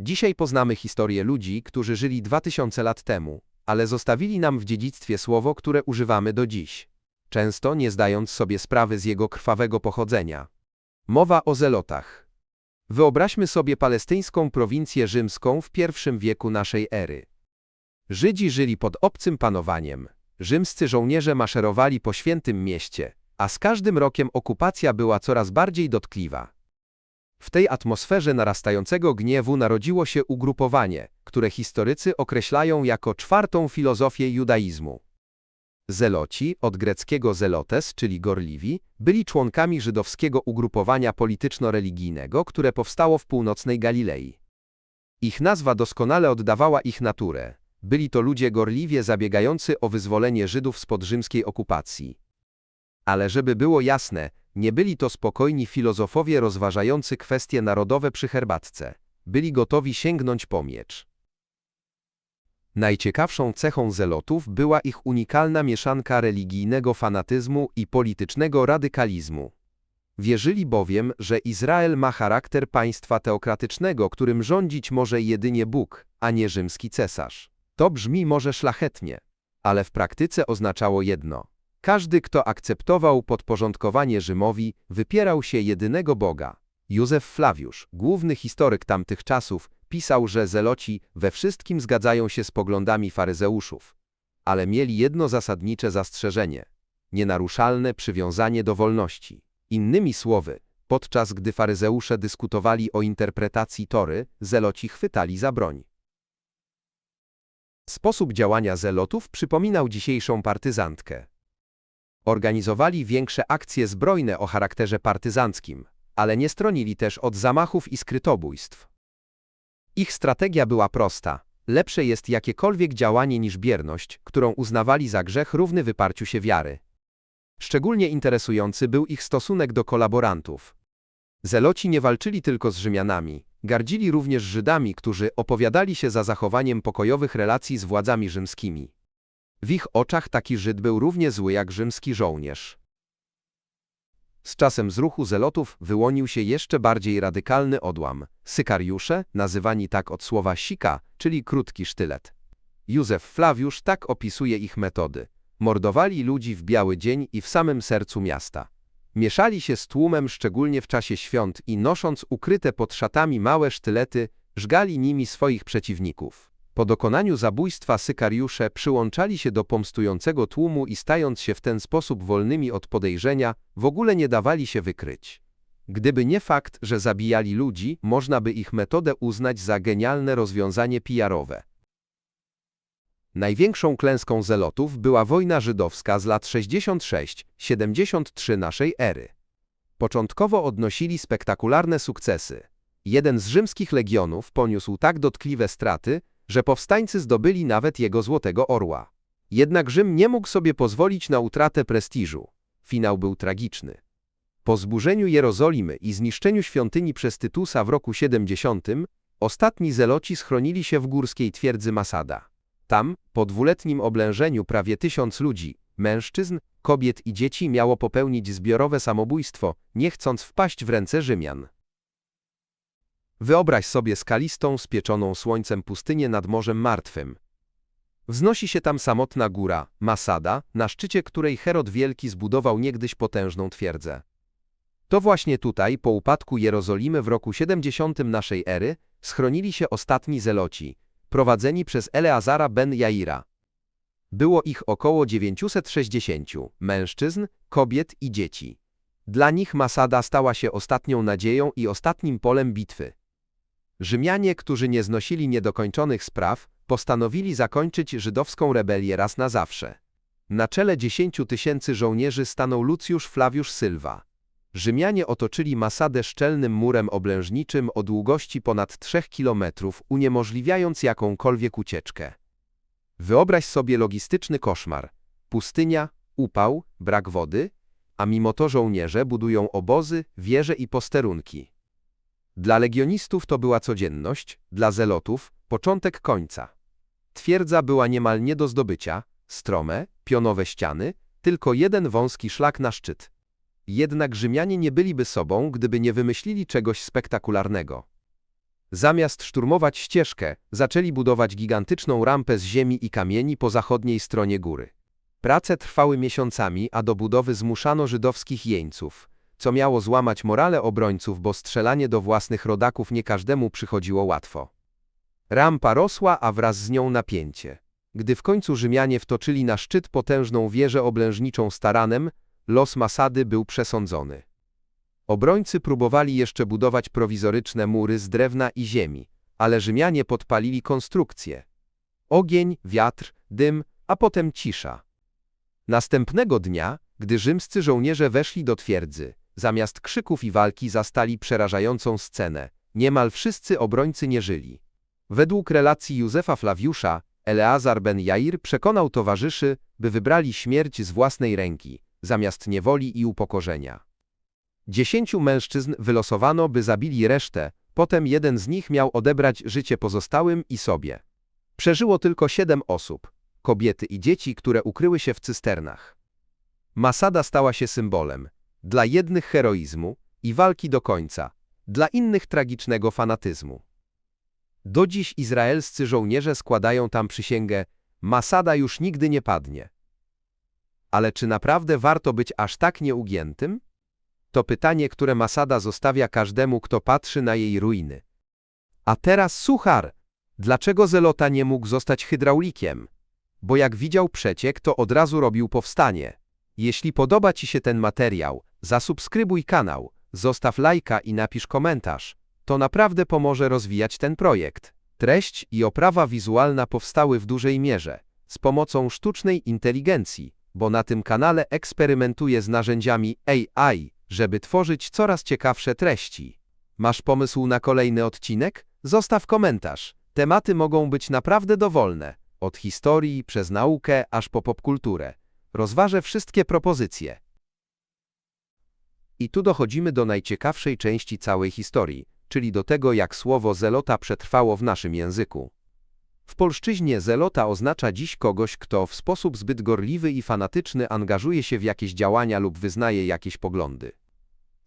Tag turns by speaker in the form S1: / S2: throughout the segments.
S1: Dzisiaj poznamy historię ludzi, którzy żyli 2000 lat temu, ale zostawili nam w dziedzictwie słowo, które używamy do dziś, często nie zdając sobie sprawy z jego krwawego pochodzenia. Mowa o zelotach. Wyobraźmy sobie palestyńską prowincję rzymską w pierwszym wieku naszej ery. Żydzi żyli pod obcym panowaniem. Rzymscy żołnierze maszerowali po świętym mieście, a z każdym rokiem okupacja była coraz bardziej dotkliwa. W tej atmosferze narastającego gniewu narodziło się ugrupowanie, które historycy określają jako czwartą filozofię judaizmu. Zeloci, od greckiego zelotes, czyli gorliwi, byli członkami żydowskiego ugrupowania polityczno-religijnego, które powstało w północnej Galilei. Ich nazwa doskonale oddawała ich naturę. Byli to ludzie gorliwie zabiegający o wyzwolenie Żydów spod rzymskiej okupacji. Ale żeby było jasne, nie byli to spokojni filozofowie rozważający kwestie narodowe przy herbatce. Byli gotowi sięgnąć po miecz. Najciekawszą cechą zelotów była ich unikalna mieszanka religijnego fanatyzmu i politycznego radykalizmu. Wierzyli bowiem, że Izrael ma charakter państwa teokratycznego, którym rządzić może jedynie Bóg, a nie rzymski cesarz. To brzmi może szlachetnie, ale w praktyce oznaczało jedno. Każdy, kto akceptował podporządkowanie Rzymowi, wypierał się jedynego Boga. Józef Flawiusz, główny historyk tamtych czasów, pisał, że zeloci we wszystkim zgadzają się z poglądami faryzeuszów, ale mieli jedno zasadnicze zastrzeżenie nienaruszalne przywiązanie do wolności. Innymi słowy, podczas gdy faryzeusze dyskutowali o interpretacji Tory, zeloci chwytali za broń. Sposób działania zelotów przypominał dzisiejszą partyzantkę. Organizowali większe akcje zbrojne o charakterze partyzanckim, ale nie stronili też od zamachów i skrytobójstw. Ich strategia była prosta. Lepsze jest jakiekolwiek działanie niż bierność, którą uznawali za grzech równy wyparciu się wiary. Szczególnie interesujący był ich stosunek do kolaborantów. Zeloci nie walczyli tylko z Rzymianami, gardzili również Żydami, którzy opowiadali się za zachowaniem pokojowych relacji z władzami rzymskimi. W ich oczach taki Żyd był równie zły jak rzymski żołnierz. Z czasem z ruchu zelotów wyłonił się jeszcze bardziej radykalny odłam. Sykariusze, nazywani tak od słowa sika, czyli krótki sztylet. Józef Flawiusz tak opisuje ich metody. Mordowali ludzi w biały dzień i w samym sercu miasta. Mieszali się z tłumem szczególnie w czasie świąt i nosząc ukryte pod szatami małe sztylety, żgali nimi swoich przeciwników. Po dokonaniu zabójstwa sykariusze przyłączali się do pomstującego tłumu i stając się w ten sposób wolnymi od podejrzenia, w ogóle nie dawali się wykryć. Gdyby nie fakt, że zabijali ludzi, można by ich metodę uznać za genialne rozwiązanie PR-owe. Największą klęską zelotów była wojna żydowska z lat 66-73 naszej ery. Początkowo odnosili spektakularne sukcesy. Jeden z rzymskich legionów poniósł tak dotkliwe straty, że powstańcy zdobyli nawet jego złotego orła. Jednak Rzym nie mógł sobie pozwolić na utratę prestiżu. Finał był tragiczny. Po zburzeniu Jerozolimy i zniszczeniu świątyni przez Tytusa w roku 70, ostatni zeloci schronili się w górskiej twierdzy Masada. Tam, po dwuletnim oblężeniu prawie tysiąc ludzi, mężczyzn, kobiet i dzieci miało popełnić zbiorowe samobójstwo, nie chcąc wpaść w ręce Rzymian. Wyobraź sobie skalistą, spieczoną słońcem pustynię nad Morzem Martwym. Wznosi się tam samotna góra, Masada, na szczycie której Herod Wielki zbudował niegdyś potężną twierdzę. To właśnie tutaj, po upadku Jerozolimy w roku 70 naszej ery, schronili się ostatni zeloci, prowadzeni przez Eleazara ben Jaira. Było ich około 960 mężczyzn, kobiet i dzieci. Dla nich Masada stała się ostatnią nadzieją i ostatnim polem bitwy. Rzymianie, którzy nie znosili niedokończonych spraw, postanowili zakończyć żydowską rebelię raz na zawsze. Na czele dziesięciu tysięcy żołnierzy stanął Lucjusz Flawiusz Sylwa. Rzymianie otoczyli Masadę szczelnym murem oblężniczym o długości ponad trzech kilometrów, uniemożliwiając jakąkolwiek ucieczkę. Wyobraź sobie logistyczny koszmar. Pustynia, upał, brak wody, a mimo to żołnierze budują obozy, wieże i posterunki. Dla legionistów to była codzienność, dla zelotów początek końca. Twierdza była niemal nie do zdobycia, strome, pionowe ściany, tylko jeden wąski szlak na szczyt. Jednak Rzymianie nie byliby sobą, gdyby nie wymyślili czegoś spektakularnego. Zamiast szturmować ścieżkę, zaczęli budować gigantyczną rampę z ziemi i kamieni po zachodniej stronie góry. Prace trwały miesiącami, a do budowy zmuszano żydowskich jeńców, co miało złamać morale obrońców, bo strzelanie do własnych rodaków nie każdemu przychodziło łatwo. Rampa rosła, a wraz z nią napięcie. Gdy w końcu Rzymianie wtoczyli na szczyt potężną wieżę oblężniczą Staranem, los Masady był przesądzony. Obrońcy próbowali jeszcze budować prowizoryczne mury z drewna i ziemi, ale Rzymianie podpalili konstrukcję. Ogień, wiatr, dym, a potem cisza. Następnego dnia, gdy rzymscy żołnierze weszli do twierdzy, zamiast krzyków i walki zastali przerażającą scenę. Niemal wszyscy obrońcy nie żyli. Według relacji Józefa Flawiusza, Eleazar ben Jair przekonał towarzyszy, by wybrali śmierć z własnej ręki, zamiast niewoli i upokorzenia. Dziesięciu mężczyzn wylosowano, by zabili resztę, potem jeden z nich miał odebrać życie pozostałym i sobie. Przeżyło tylko siedem osób, kobiety i dzieci, które ukryły się w cysternach. Masada stała się symbolem, dla jednych heroizmu i walki do końca, dla innych tragicznego fanatyzmu. Do dziś izraelscy żołnierze składają tam przysięgę, Masada już nigdy nie padnie. Ale czy naprawdę warto być aż tak nieugiętym? To pytanie, które Masada zostawia każdemu, kto patrzy na jej ruiny. A teraz suchar! Dlaczego Zelota nie mógł zostać hydraulikiem? Bo jak widział przeciek, to od razu robił powstanie. Jeśli podoba Ci się ten materiał, zasubskrybuj kanał, zostaw lajka i napisz komentarz. To naprawdę pomoże rozwijać ten projekt. Treść i oprawa wizualna powstały w dużej mierze z pomocą sztucznej inteligencji, bo na tym kanale eksperymentuję z narzędziami AI, żeby tworzyć coraz ciekawsze treści. Masz pomysł na kolejny odcinek? Zostaw komentarz. Tematy mogą być naprawdę dowolne, od historii przez naukę aż po popkulturę. Rozważę wszystkie propozycje. I tu dochodzimy do najciekawszej części całej historii, czyli do tego, jak słowo zelota przetrwało w naszym języku. W polszczyźnie zelota oznacza dziś kogoś, kto w sposób zbyt gorliwy i fanatyczny angażuje się w jakieś działania lub wyznaje jakieś poglądy.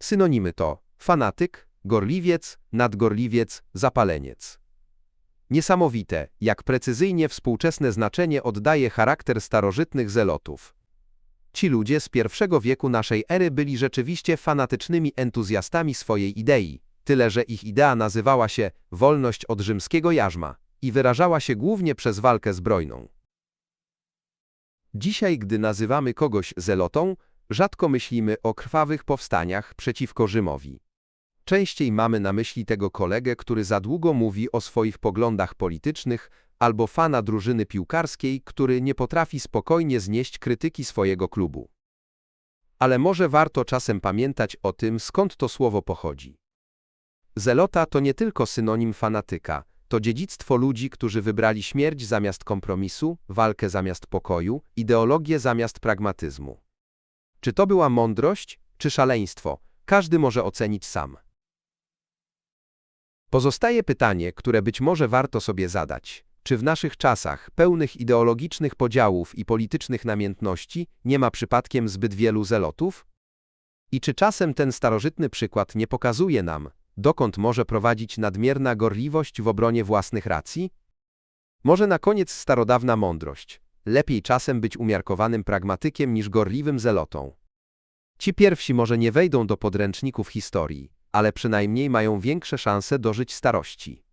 S1: Synonimy to fanatyk, gorliwiec, nadgorliwiec, zapaleniec. Niesamowite, jak precyzyjnie współczesne znaczenie oddaje charakter starożytnych zelotów. Ci ludzie z pierwszego wieku naszej ery byli rzeczywiście fanatycznymi entuzjastami swojej idei, tyle że ich idea nazywała się wolność od rzymskiego jarzma i wyrażała się głównie przez walkę zbrojną. Dzisiaj, gdy nazywamy kogoś zelotą, rzadko myślimy o krwawych powstaniach przeciwko Rzymowi. Częściej mamy na myśli tego kolegę, który za długo mówi o swoich poglądach politycznych, albo fana drużyny piłkarskiej, który nie potrafi spokojnie znieść krytyki swojego klubu. Ale może warto czasem pamiętać o tym, skąd to słowo pochodzi. Zelota to nie tylko synonim fanatyka, to dziedzictwo ludzi, którzy wybrali śmierć zamiast kompromisu, walkę zamiast pokoju, ideologię zamiast pragmatyzmu. Czy to była mądrość, czy szaleństwo, każdy może ocenić sam. Pozostaje pytanie, które być może warto sobie zadać. Czy w naszych czasach, pełnych ideologicznych podziałów i politycznych namiętności, nie ma przypadkiem zbyt wielu zelotów? I czy czasem ten starożytny przykład nie pokazuje nam, dokąd może prowadzić nadmierna gorliwość w obronie własnych racji? Może na koniec starodawna mądrość. Lepiej czasem być umiarkowanym pragmatykiem niż gorliwym zelotą. Ci pierwsi może nie wejdą do podręczników historii, ale przynajmniej mają większe szanse dożyć starości.